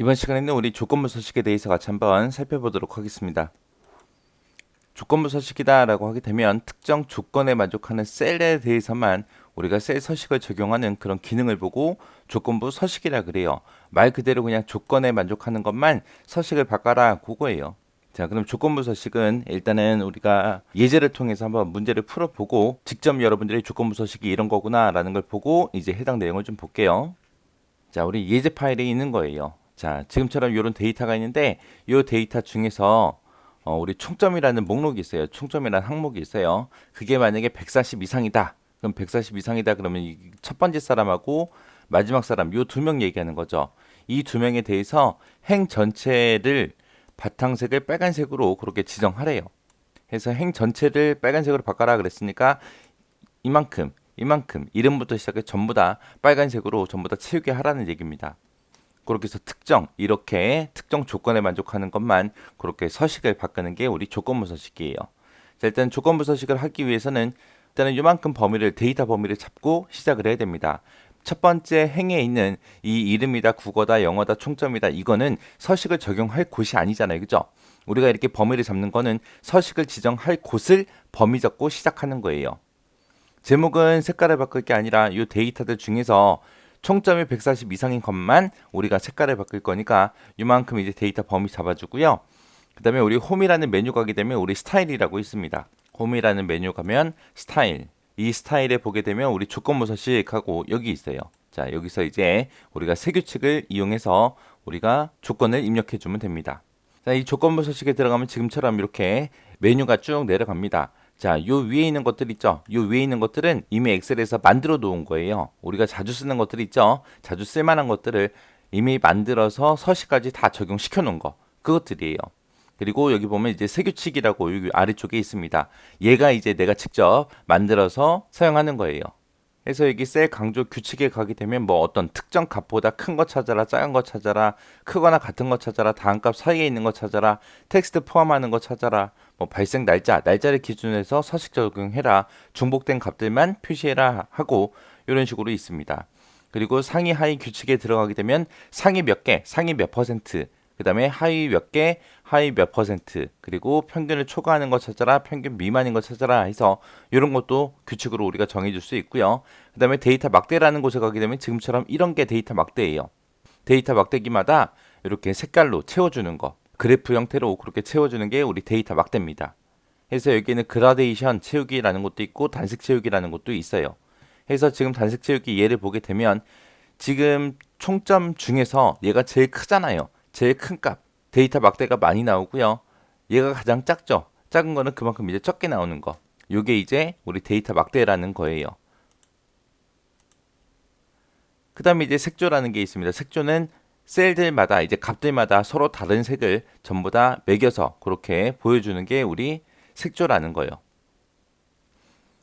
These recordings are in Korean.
이번 시간에는 우리 조건부 서식에 대해서 같이 한번 살펴보도록 하겠습니다. 조건부 서식이다 라고 하게 되면 특정 조건에 만족하는 셀에 대해서만 우리가 셀 서식을 적용하는 그런 기능을 보고 조건부 서식이라 그래요. 말 그대로 그냥 조건에 만족하는 것만 서식을 바꿔라 그거예요. 자, 그럼 조건부 서식은 일단은 우리가 예제를 통해서 한번 문제를 풀어보고 직접 여러분들이 조건부 서식이 이런 거구나 라는 걸 보고 이제 해당 내용을 좀 볼게요. 자, 우리 예제 파일에 있는 거예요. 자, 지금처럼 이런 데이터가 있는데 이 데이터 중에서 어, 우리 총점이라는 목록이 있어요. 총점이라는 항목이 있어요. 그게 만약에 140 이상이다. 그럼 140 이상이다. 그러면 이첫 번째 사람하고 마지막 사람 요 두 명 얘기하는 거죠. 이 두 명에 대해서 행 전체를 바탕색을 빨간색으로 그렇게 지정하래요. 해서 행 전체를 빨간색으로 바꿔라 그랬으니까 이만큼, 이만큼 이름부터 시작해 전부 다 빨간색으로 전부 다 채우게 하라는 얘기입니다. 그렇게 해서 특정 이렇게 특정 조건에 만족하는 것만 그렇게 서식을 바꾸는 게 우리 조건부 서식이에요. 자, 일단 조건부 서식을 하기 위해서는 일단은 이만큼 범위를 데이터 범위를 잡고 시작을 해야 됩니다. 첫 번째 행에 있는 이 이름이다, 국어다, 영어다, 총점이다 이거는 서식을 적용할 곳이 아니잖아요. 그죠? 우리가 이렇게 범위를 잡는 거는 서식을 지정할 곳을 범위 잡고 시작하는 거예요. 제목은 색깔을 바꿀 게 아니라 이 데이터들 중에서 총점이 140 이상인 것만 우리가 색깔을 바꿀 거니까 이만큼 이제 데이터 범위 잡아주고요. 그 다음에 우리 홈이라는 메뉴 가게 되면 우리 스타일이라고 있습니다. 홈이라는 메뉴 가면 스타일. 이 스타일에 보게 되면 우리 조건부 서식하고 여기 있어요. 자, 여기서 이제 우리가 세 규칙을 이용해서 우리가 조건을 입력해 주면 됩니다. 자, 이 조건부 서식에 들어가면 지금처럼 이렇게 메뉴가 쭉 내려갑니다. 자, 요 위에 있는 것들 있죠? 요 위에 있는 것들은 이미 엑셀에서 만들어 놓은 거예요. 우리가 자주 쓰는 것들 있죠? 자주 쓸 만한 것들을 이미 만들어서 서식까지 다 적용시켜 놓은 거. 그것들이에요. 그리고 여기 보면 이제 세규칙이라고 여기 아래쪽에 있습니다. 얘가 이제 내가 직접 만들어서 사용하는 거예요. 그래서 여기 셀 강조 규칙에 가게 되면 뭐 어떤 특정 값보다 큰 거 찾아라, 작은 거 찾아라, 크거나 같은 거 찾아라, 다음 값 사이에 있는 거 찾아라, 텍스트 포함하는 거 찾아라, 뭐 발생 날짜, 날짜를 기준해서 서식 적용해라, 중복된 값들만 표시해라 하고 이런 식으로 있습니다. 그리고 상위 하위 규칙에 들어가게 되면 상위 몇 개, 상위 몇 퍼센트, 그 다음에 하위 몇 개, 하위 몇 퍼센트, 그리고 평균을 초과하는 것 찾아라, 평균 미만인 것 찾아라 해서 이런 것도 규칙으로 우리가 정해줄 수 있고요. 그 다음에 데이터 막대라는 곳에 가게 되면 지금처럼 이런 게 데이터 막대예요. 데이터 막대기마다 이렇게 색깔로 채워주는 거, 그래프 형태로 그렇게 채워주는 게 우리 데이터 막대입니다. 그래서 여기는 그라데이션 채우기라는 것도 있고 단색 채우기라는 것도 있어요. 그래서 지금 단색 채우기 예를 보게 되면 지금 총점 중에서 얘가 제일 크잖아요. 제일 큰 값. 데이터 막대가 많이 나오고요. 얘가 가장 작죠. 작은 거는 그만큼 이제 적게 나오는 거. 요게 이제 우리 데이터 막대라는 거예요. 그 다음에 이제 색조라는 게 있습니다. 색조는 셀들마다 이제 값들마다 서로 다른 색을 전부 다 매겨서 그렇게 보여주는 게 우리 색조라는 거예요.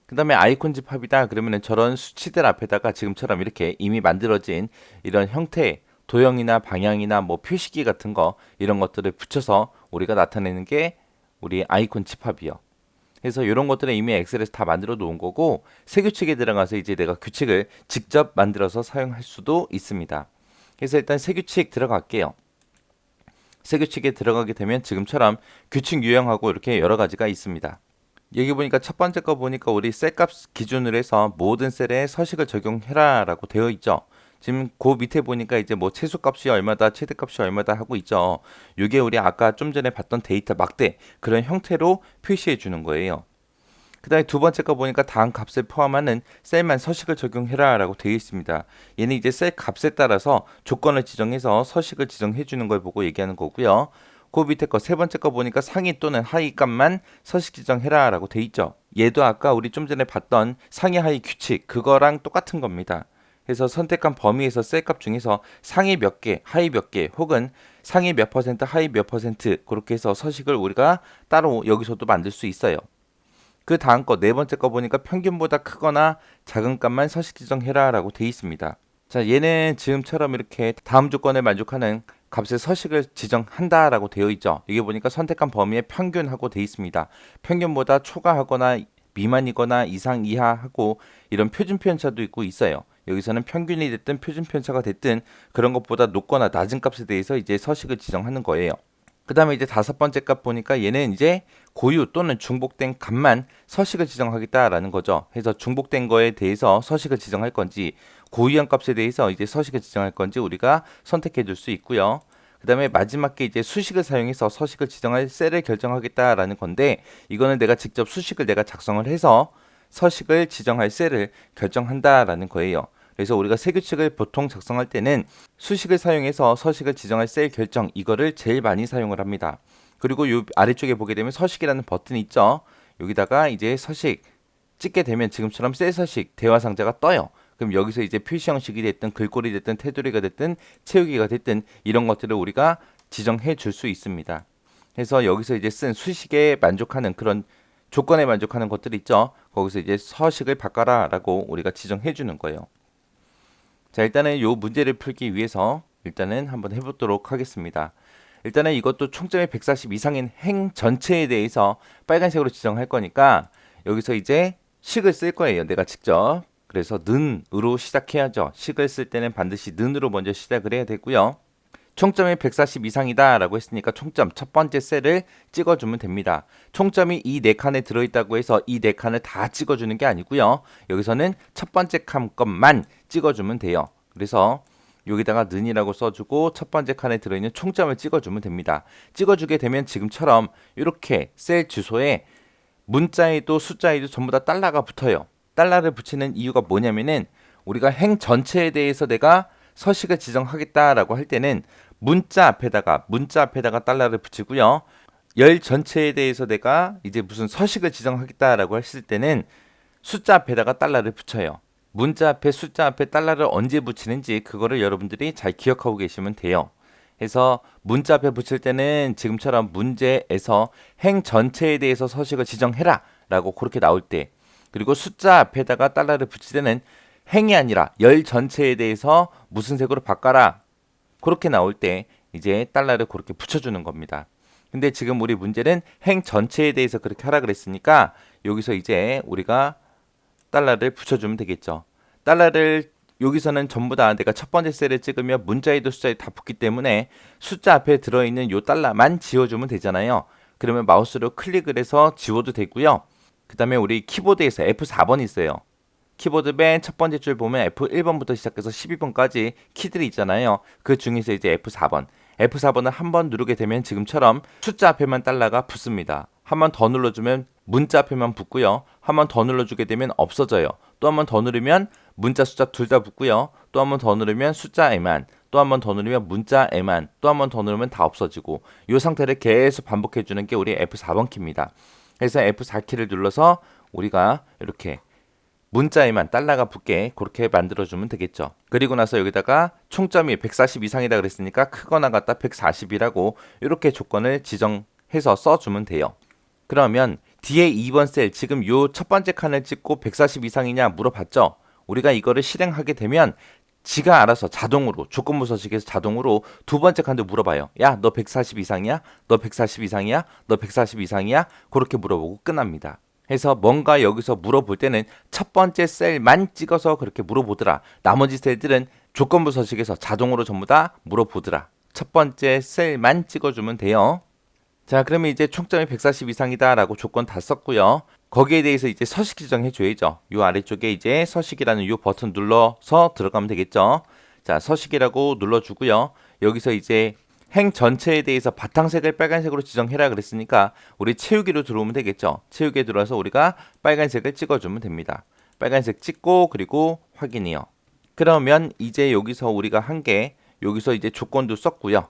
그 다음에 아이콘 집합이다 그러면은 저런 수치들 앞에다가 지금처럼 이렇게 이미 만들어진 이런 형태 도형이나 방향이나 뭐 표시기 같은 거 이런 것들을 붙여서 우리가 나타내는 게 우리 아이콘 집합이요. 그래서 이런 것들은 이미 엑셀에서 다 만들어 놓은 거고 새 규칙에 들어가서 이제 내가 규칙을 직접 만들어서 사용할 수도 있습니다. 그래서 일단 새 규칙 들어갈게요. 새 규칙에 들어가게 되면 지금처럼 규칙 유형하고 이렇게 여러 가지가 있습니다. 여기 보니까 첫 번째 거 보니까 우리 셀값 기준으로 해서 모든 셀에 서식을 적용해라 라고 되어 있죠. 지금 그 밑에 보니까 이제 뭐 최소값이 얼마다 최대값이 얼마다 하고 있죠. 이게 우리 아까 좀 전에 봤던 데이터 막대 그런 형태로 표시해 주는 거예요. 그 다음에 두 번째 거 보니까 다음 값을 포함하는 셀만 서식을 적용해라 라고 되어 있습니다. 얘는 이제 셀 값에 따라서 조건을 지정해서 서식을 지정해 주는 걸 보고 얘기하는 거고요. 그 밑에 거 세 번째 거 보니까 상위 또는 하위 값만 서식 지정해라 라고 돼 있죠. 얘도 아까 우리 좀 전에 봤던 상위 하위 규칙 그거랑 똑같은 겁니다. 그래서 선택한 범위에서 셀 값 중에서 상위 몇 개, 하위 몇 개, 혹은 상위 몇 퍼센트, 하위 몇 퍼센트 그렇게 해서 서식을 우리가 따로 여기서도 만들 수 있어요. 그 다음 거 네 번째 거 보니까 평균보다 크거나 작은 값만 서식 지정해라 라고 돼 있습니다. 자 얘는 지금처럼 이렇게 다음 조건에 만족하는 값의 서식을 지정한다 라고 되어 있죠. 이게 보니까 선택한 범위에 평균하고 되어 있습니다. 평균보다 초과하거나 미만이거나 이상 이하하고 이런 표준 표현차도 있고 있어요. 여기서는 평균이 됐든 표준 편차가 됐든 그런 것보다 높거나 낮은 값에 대해서 이제 서식을 지정하는 거예요. 그 다음에 이제 다섯 번째 값 보니까 얘는 이제 고유 또는 중복된 값만 서식을 지정하겠다라는 거죠. 그래서 중복된 거에 대해서 서식을 지정할 건지 고유한 값에 대해서 이제 서식을 지정할 건지 우리가 선택해 줄 수 있고요. 그 다음에 마지막 게 이제 수식을 사용해서 서식을 지정할 셀을 결정하겠다라는 건데 이거는 내가 직접 수식을 내가 작성을 해서 서식을 지정할 셀을 결정한다라는 거예요. 그래서 우리가 세 규칙을 보통 작성할 때는 수식을 사용해서 서식을 지정할 셀 결정 이거를 제일 많이 사용을 합니다. 그리고 요 아래쪽에 보게 되면 서식이라는 버튼이 있죠. 여기다가 이제 서식 찍게 되면 지금처럼 셀 서식 대화 상자가 떠요. 그럼 여기서 이제 표시 형식이 됐든 글꼴이 됐든 테두리가 됐든 채우기가 됐든 이런 것들을 우리가 지정해 줄 수 있습니다. 그래서 여기서 이제 쓴 수식에 만족하는 그런 조건에 만족하는 것들 있죠. 거기서 이제 서식을 바꿔라라고 우리가 지정해 주는 거예요. 자, 일단은 요 문제를 풀기 위해서 일단은 한번 해보도록 하겠습니다. 일단은 이것도 총점이 140 이상인 행 전체에 대해서 빨간색으로 지정할 거니까 여기서 이제 식을 쓸 거예요. 내가 직접. 그래서 는으로 시작해야죠. 식을 쓸 때는 반드시 는으로 먼저 시작을 해야 되고요. 총점이 140 이상이다 라고 했으니까 총점 첫 번째 셀을 찍어주면 됩니다. 총점이 이 네 칸에 들어있다고 해서 이 네 칸을 다 찍어주는 게 아니고요. 여기서는 첫 번째 칸 것만 찍어주면 돼요. 그래서 여기다가 는이라고 써주고 첫 번째 칸에 들어있는 총점을 찍어주면 됩니다. 찍어주게 되면 지금처럼 이렇게 셀 주소에 문자에도 숫자에도 전부 다 달러가 붙어요. 달러를 붙이는 이유가 뭐냐면은 우리가 행 전체에 대해서 내가 서식을 지정하겠다라고 할 때는 문자 앞에다가 문자 앞에다가 달러를 붙이고요. 열 전체에 대해서 내가 이제 무슨 서식을 지정하겠다라고 했을 때는 숫자 앞에다가 달러를 붙여요. 문자 앞에 숫자 앞에 달러를 언제 붙이는지 그거를 여러분들이 잘 기억하고 계시면 돼요. 해서 문자 앞에 붙일 때는 지금처럼 문제에서 행 전체에 대해서 서식을 지정해라 라고 그렇게 나올 때 그리고 숫자 앞에다가 달러를 붙일 때는 행이 아니라 열 전체에 대해서 무슨 색으로 바꿔라 그렇게 나올 때 이제 달러를 그렇게 붙여주는 겁니다. 근데 지금 우리 문제는 행 전체에 대해서 그렇게 하라 그랬으니까 여기서 이제 우리가 달러를 붙여주면 되겠죠. 달러를 여기서는 전부 다 내가 첫 번째 셀을 찍으면 문자에도 숫자에 다 붙기 때문에 숫자 앞에 들어있는 요 달러만 지워주면 되잖아요. 그러면 마우스로 클릭을 해서 지워도 되고요. 그 다음에 우리 키보드에서 F4번 있어요. 키보드 맨 첫 번째 줄 보면 F1번부터 시작해서 12번까지 키들이 있잖아요. 그 중에서 이제 F4번. F4번을 한 번 누르게 되면 지금처럼 숫자 앞에만 달러가 붙습니다. 한 번 더 눌러주면 문자 앞에만 붙고요. 한 번 더 눌러주게 되면 없어져요. 또 한 번 더 누르면 문자 숫자 둘 다 붙고요. 또 한 번 더 누르면 숫자에만, 또 한 번 더 누르면 문자에만, 또 한 번 더 누르면 다 없어지고 이 상태를 계속 반복해 주는 게 우리 F4번 키입니다. 그래서 F4키를 눌러서 우리가 이렇게 문자에만 달러가 붙게 그렇게 만들어주면 되겠죠. 그리고 나서 여기다가 총점이 140 이상이다 그랬으니까 크거나 같다 140이라고 이렇게 조건을 지정해서 써주면 돼요. 그러면 뒤에 2번 셀 지금 요 첫 번째 칸을 찍고 140 이상이냐 물어봤죠. 우리가 이거를 실행하게 되면 지가 알아서 자동으로 조건부 서식에서 자동으로 두 번째 칸도 물어봐요. 야, 너 140 이상이야? 너 140 이상이야? 너 140 이상이야? 그렇게 물어보고 끝납니다. 해서 뭔가 여기서 물어볼 때는 첫 번째 셀만 찍어서 그렇게 물어보더라. 나머지 셀들은 조건부 서식에서 자동으로 전부 다 물어보더라. 첫 번째 셀만 찍어주면 돼요. 자, 그러면 이제 총점이 140 이상이다라고 조건 다 썼고요. 거기에 대해서 이제 서식 지정해 줘야죠. 요 아래쪽에 이제 서식이라는 요 버튼 눌러서 들어가면 되겠죠. 자, 서식이라고 눌러 주고요. 여기서 이제 행 전체에 대해서 바탕색을 빨간색으로 지정해라 그랬으니까 우리 채우기로 들어오면 되겠죠. 채우기에 들어와서 우리가 빨간색을 찍어주면 됩니다. 빨간색 찍고 그리고 확인이요. 그러면 이제 여기서 우리가 한게 여기서 이제 조건도 썼고요.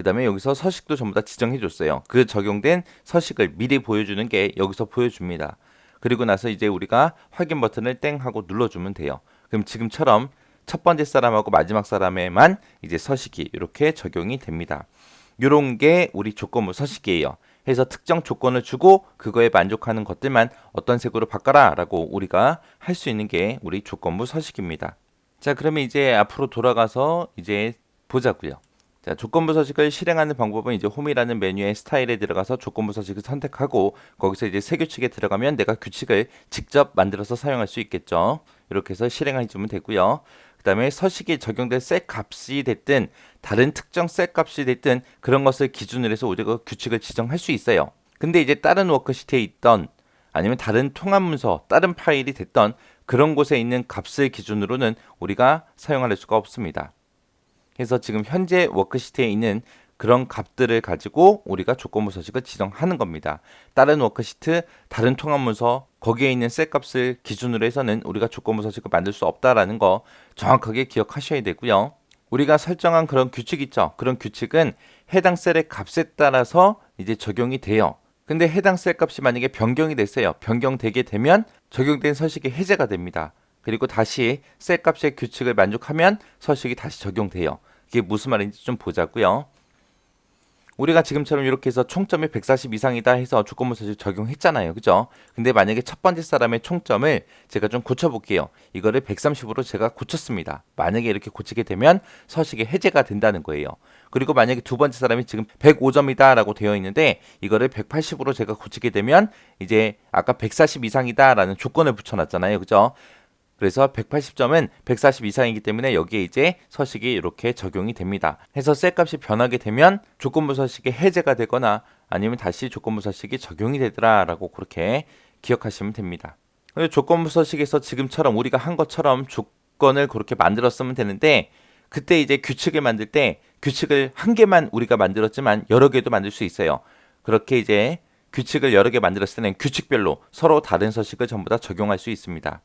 그 다음에 여기서 서식도 전부 다 지정해 줬어요. 그 적용된 서식을 미리 보여주는 게 여기서 보여줍니다. 그리고 나서 이제 우리가 확인 버튼을 땡 하고 눌러주면 돼요. 그럼 지금처럼 첫 번째 사람하고 마지막 사람에만 이제 서식이 이렇게 적용이 됩니다. 이런 게 우리 조건부 서식이에요. 해서 특정 조건을 주고 그거에 만족하는 것들만 어떤 색으로 바꿔라 라고 우리가 할 수 있는 게 우리 조건부 서식입니다. 자 그러면 이제 앞으로 돌아가서 이제 보자고요. 자, 조건부 서식을 실행하는 방법은 이제 홈이라는 메뉴의 스타일에 들어가서 조건부 서식을 선택하고 거기서 이제 새 규칙에 들어가면 내가 규칙을 직접 만들어서 사용할 수 있겠죠. 이렇게 해서 실행해 주면 되고요. 그 다음에 서식이 적용된 셋 값이 됐든 다른 특정 셋 값이 됐든 그런 것을 기준으로 해서 우리가 규칙을 지정할 수 있어요. 근데 이제 다른 워크시트에 있던 아니면 다른 통합 문서, 다른 파일이 됐던 그런 곳에 있는 값을 기준으로는 우리가 사용할 수가 없습니다. 그래서 지금 현재 워크시트에 있는 그런 값들을 가지고 우리가 조건부 서식을 지정하는 겁니다. 다른 워크시트, 다른 통합 문서, 거기에 있는 셋 값을 기준으로 해서는 우리가 조건부 서식을 만들 수 없다라는 거 정확하게 기억하셔야 되고요. 우리가 설정한 그런 규칙 있죠. 그런 규칙은 해당 셀의 값에 따라서 이제 적용이 돼요. 근데 해당 셀 값이 만약에 변경이 됐어요. 변경되게 되면 적용된 서식이 해제가 됩니다. 그리고 다시 셀 값의 규칙을 만족하면 서식이 다시 적용돼요. 이게 무슨 말인지 좀 보자고요. 우리가 지금처럼 이렇게 해서 총점이 140 이상이다 해서 조건부 서식 적용했잖아요. 그죠? 근데 만약에 첫 번째 사람의 총점을 제가 좀 고쳐볼게요. 이거를 130으로 제가 고쳤습니다. 만약에 이렇게 고치게 되면 서식이 해제가 된다는 거예요. 그리고 만약에 두 번째 사람이 지금 105점이다 라고 되어 있는데 이거를 180으로 제가 고치게 되면 이제 아까 140 이상이다 라는 조건을 붙여놨잖아요. 그죠? 그래서 180점은 140 이상이기 때문에 여기에 이제 서식이 이렇게 적용이 됩니다. 해서 셀 값이 변하게 되면 조건부 서식이 해제가 되거나 아니면 다시 조건부 서식이 적용이 되더라라고 그렇게 기억하시면 됩니다. 조건부 서식에서 지금처럼 우리가 한 것처럼 조건을 그렇게 만들었으면 되는데 그때 이제 규칙을 만들 때 규칙을 한 개만 우리가 만들었지만 여러 개도 만들 수 있어요. 그렇게 이제 규칙을 여러 개 만들었을 때는 규칙별로 서로 다른 서식을 전부 다 적용할 수 있습니다.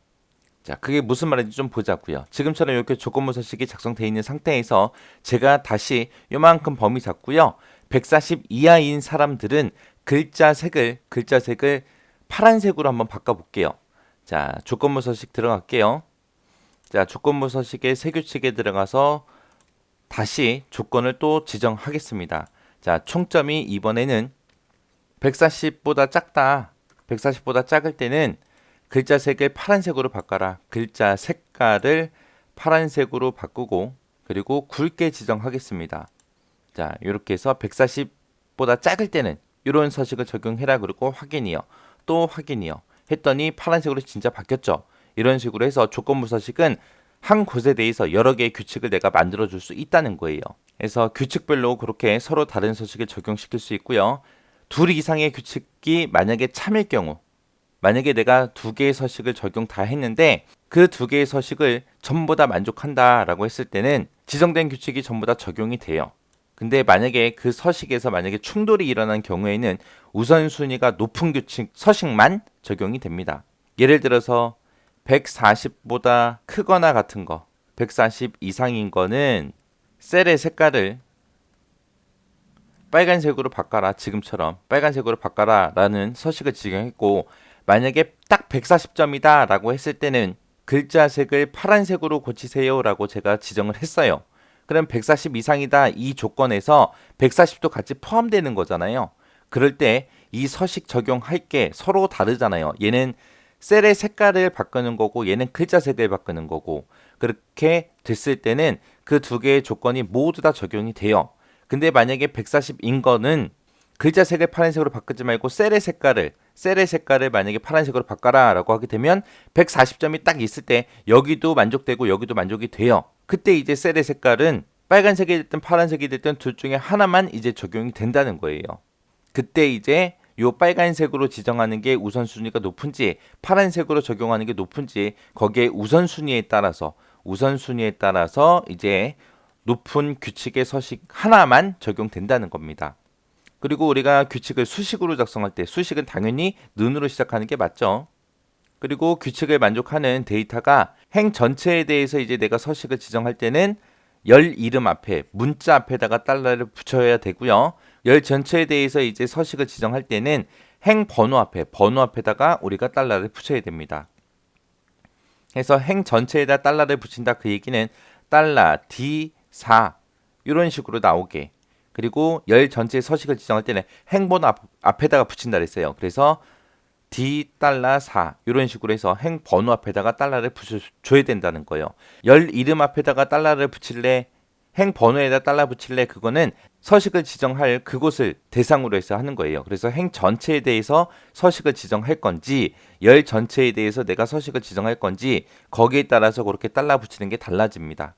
자, 그게 무슨 말인지 좀 보자고요. 지금처럼 이렇게 조건부 서식이 작성되어 있는 상태에서 제가 다시 요만큼 범위 잡고요. 140 이하인 사람들은 글자 색을 글자 색을 파란색으로 한번 바꿔 볼게요. 자, 조건부 서식 들어갈게요. 자, 조건부 서식의 새 규칙에 들어가서 다시 조건을 또 지정하겠습니다. 자, 총점이 이번에는 140보다 작다. 140보다 작을 때는 글자 색을 파란색으로 바꿔라. 글자 색깔을 파란색으로 바꾸고 그리고 굵게 지정하겠습니다. 자, 이렇게 해서 140보다 작을 때는 이런 서식을 적용해라 그리고 확인이요. 또 확인이요. 했더니 파란색으로 진짜 바뀌었죠. 이런 식으로 해서 조건부 서식은 한 곳에 대해서 여러 개의 규칙을 내가 만들어 줄 수 있다는 거예요. 그래서 규칙별로 그렇게 서로 다른 서식을 적용시킬 수 있고요. 둘 이상의 규칙이 만약에 참일 경우 만약에 내가 두 개의 서식을 적용 다 했는데 그 두 개의 서식을 전부 다 만족한다라고 했을 때는 지정된 규칙이 전부 다 적용이 돼요. 근데 만약에 그 서식에서 만약에 충돌이 일어난 경우에는 우선순위가 높은 규칙 서식만 적용이 됩니다. 예를 들어서 140보다 크거나 같은 거, 140 이상인 거는 셀의 색깔을 빨간색으로 바꿔라. 지금처럼 빨간색으로 바꿔라. 라는 서식을 지정했고, 만약에 딱 140점이다 라고 했을 때는 글자 색을 파란색으로 고치세요 라고 제가 지정을 했어요. 그럼 140 이상이다 이 조건에서 140도 같이 포함되는 거잖아요. 그럴 때 이 서식 적용할 게 서로 다르잖아요. 얘는 셀의 색깔을 바꾸는 거고 얘는 글자 색을 바꾸는 거고 그렇게 됐을 때는 그 두 개의 조건이 모두 다 적용이 돼요. 근데 만약에 140인 거는 글자 색을 파란색으로 바꾸지 말고 셀의 색깔을 셀의 색깔을 만약에 파란색으로 바꿔라 라고 하게 되면 140점이 딱 있을 때 여기도 만족되고 여기도 만족이 돼요. 그때 이제 셀의 색깔은 빨간색이 됐든 파란색이 됐든 둘 중에 하나만 이제 적용이 된다는 거예요. 그때 이제 요 빨간색으로 지정하는 게 우선순위가 높은지 파란색으로 적용하는 게 높은지 거기에 우선순위에 따라서 우선순위에 따라서 이제 높은 규칙의 서식 하나만 적용된다는 겁니다. 그리고 우리가 규칙을 수식으로 작성할 때 수식은 당연히 는으로 시작하는 게 맞죠. 그리고 규칙을 만족하는 데이터가 행 전체에 대해서 이제 내가 서식을 지정할 때는 열 이름 앞에 문자 앞에다가 달러를 붙여야 되고요. 열 전체에 대해서 이제 서식을 지정할 때는 행 번호 앞에 번호 앞에다가 우리가 달러를 붙여야 됩니다. 그래서 행 전체에다 달러를 붙인다 그 얘기는 달러 D4 이런 식으로 나오게 그리고 열 전체 서식을 지정할 때는 행번호 앞, 앞에다가 붙인다 그랬어요. 그래서 D 달러 4 이런 식으로 해서 행 번호 앞에다가 달러를 붙여줘야 된다는 거예요. 열 이름 앞에다가 달러를 붙일래 행 번호에다 달라 붙일래 그거는 서식을 지정할 그곳을 대상으로 해서 하는 거예요. 그래서 행 전체에 대해서 서식을 지정할 건지 열 전체에 대해서 내가 서식을 지정할 건지 거기에 따라서 그렇게 달라 붙이는 게 달라집니다.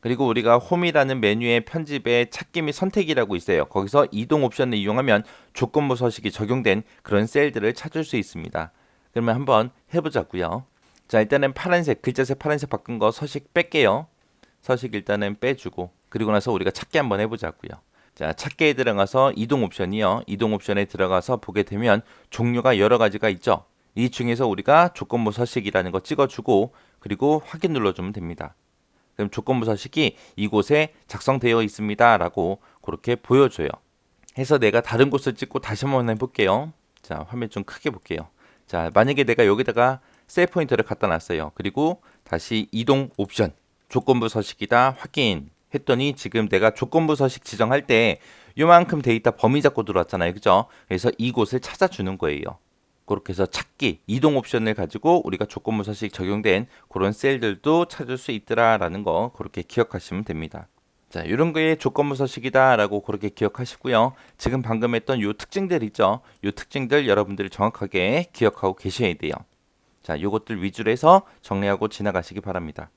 그리고 우리가 홈이라는 메뉴의 편집에 찾기 및 선택이라고 있어요. 거기서 이동 옵션을 이용하면 조건부 서식이 적용된 그런 셀들을 찾을 수 있습니다. 그러면 한번 해보자고요. 자 일단은 파란색 글자색 파란색 바꾼 거 서식 뺄게요. 서식 일단은 빼주고 그리고 나서 우리가 찾기 한번 해보자고요. 자 찾기에 들어가서 이동 옵션이요. 이동 옵션에 들어가서 보게 되면 종류가 여러 가지가 있죠. 이 중에서 우리가 조건부 서식이라는 거 찍어주고 그리고 확인 눌러주면 됩니다. 그럼 조건부 서식이 이곳에 작성되어 있습니다. 라고 그렇게 보여줘요. 해서 내가 다른 곳을 찍고 다시 한번 해볼게요. 자, 화면 좀 크게 볼게요. 자, 만약에 내가 여기다가 셀 포인터를 갖다 놨어요. 그리고 다시 이동 옵션, 조건부 서식이다 확인 했더니 지금 내가 조건부 서식 지정할 때 요만큼 데이터 범위 잡고 들어왔잖아요. 그죠? 그래서 이곳을 찾아주는 거예요. 그렇게 해서 찾기, 이동 옵션을 가지고 우리가 조건부 서식 적용된 그런 셀들도 찾을 수 있더라라는 거 그렇게 기억하시면 됩니다. 자, 이런 거에 조건부 서식이다라고 그렇게 기억하시고요. 지금 방금 했던 요 특징들 있죠? 요 특징들 여러분들이 정확하게 기억하고 계셔야 돼요. 자, 요것들 위주로 해서 정리하고 지나가시기 바랍니다.